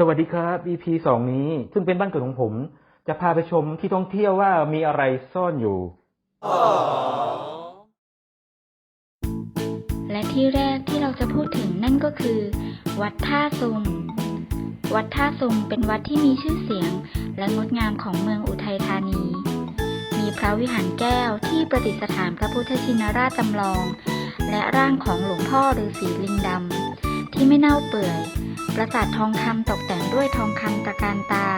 สวัสดีครับ EP สองนี้ ซึ่งเป็นบ้านเกิดของผม จะพาไปชมที่ท่องเที่ยวว่ามีอะไรซ่อนอยู่ และที่แรกที่เราจะพูดถึงนั่นก็คือ วัดท่าซุงวัดท่าซุงเป็นวัดที่มีชื่อเสียง และงดงามของเมืองอุทัยธานี มีพระวิหารแก้วที่ประดิษฐานพระพุทธชินราชจำลอง และร่างของหลวงพ่อฤาษีลิงดำที่ไม่เน่าเปื่อย ปราสาททองคำตกแต่งด้วยทองคำตะการตา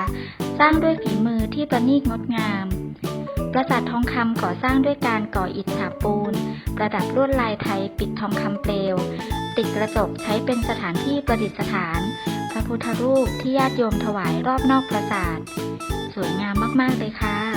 สร้างด้วยฝีมือที่ประณีตงดงาม ปราสาททองคำก่อสร้างด้วยการก่ออิฐฉาบปูน ประดับลวดลายไทยปิดทองคำเปลว ติดกระจกใช้เป็นสถานที่ประดิษฐาน พระพุทธรูปที่ญาติโยมถวายรอบนอกปราสาท สวยงามมาก ๆ เลยค่ะ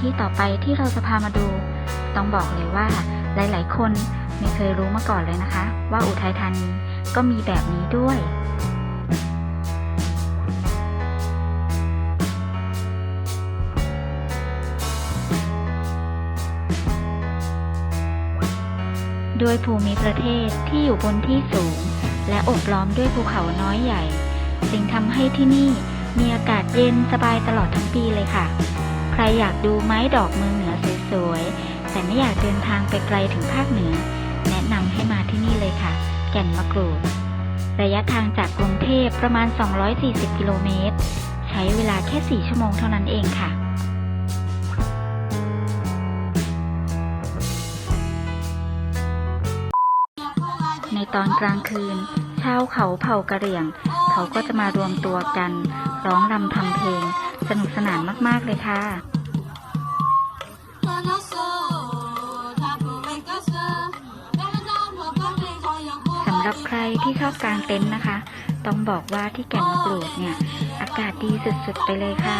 ที่ต่อไปที่เราจะพามาดู ต้องบอกเลยว่า หลาย ๆ คนไม่เคยรู้มาก่อนเลยนะคะ ว่าอุทัยธานีก็มีแบบนี้ด้วยด้วยภูมิประเทศที่อยู่บนที่สูง และอบล้อมด้วยภูเขาน้อยใหญ่จึงทำให้ที่นี่มีอากาศเย็นสบายตลอดทั้งปีเลยค่ะ รอยากดูไม้ดอกเมืองเหนือสวยๆ แต่ไม่อยากเดินทางไปไกลถึงภาคเหนือ แนะนำให้มาที่นี่เลยค่ะ แก่นมะกรูด ระยะทางจากกรุงเทพประมาณ 240 กิโลเมตร ใช้เวลาแค่ 4 ชั่วโมงเท่านั้นเองค่ะในตอนกลางคืน ชาวเขาเผ่ากะเหรี่ยง เขาก็จะมารวมตัวกัน ร้องรำทำเพลง สนุกสนานมากๆเลยค่ะสำหรับใครที่ชอบกางเต็นท์นะคะ ต้องบอกว่าที่แก่นมะกรูดเนี่ย อากาศดีสุดๆไปเลยค่ะ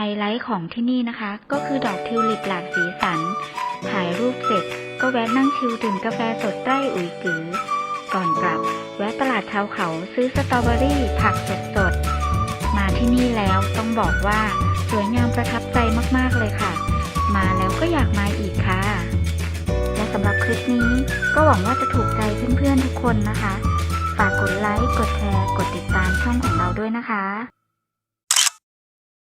ไฮไลท์ของที่นี่นะคะ ก็คือดอกทิวลิปหลากสีสัน ถ่ายรูปเสร็จ ก็แวะนั่งชิลดื่มกาแฟสดใต้อุ๋ยกือ ก่อนกลับ แวะตลาดชาวเขาซื้อสตรอเบอรี่ ผักสดสดๆมาที่นี่แล้วต้องบอกว่าสวยงามประทับใจมากๆเลยค่ะ มาแล้วก็อยากมาอีกค่ะ และสำหรับคลิปนี้ก็หวังว่าจะถูกใจเพื่อนๆทุกคนนะคะ ฝากกดไลค์ กดแชร์ กดติดตามช่องของเราด้วยนะคะ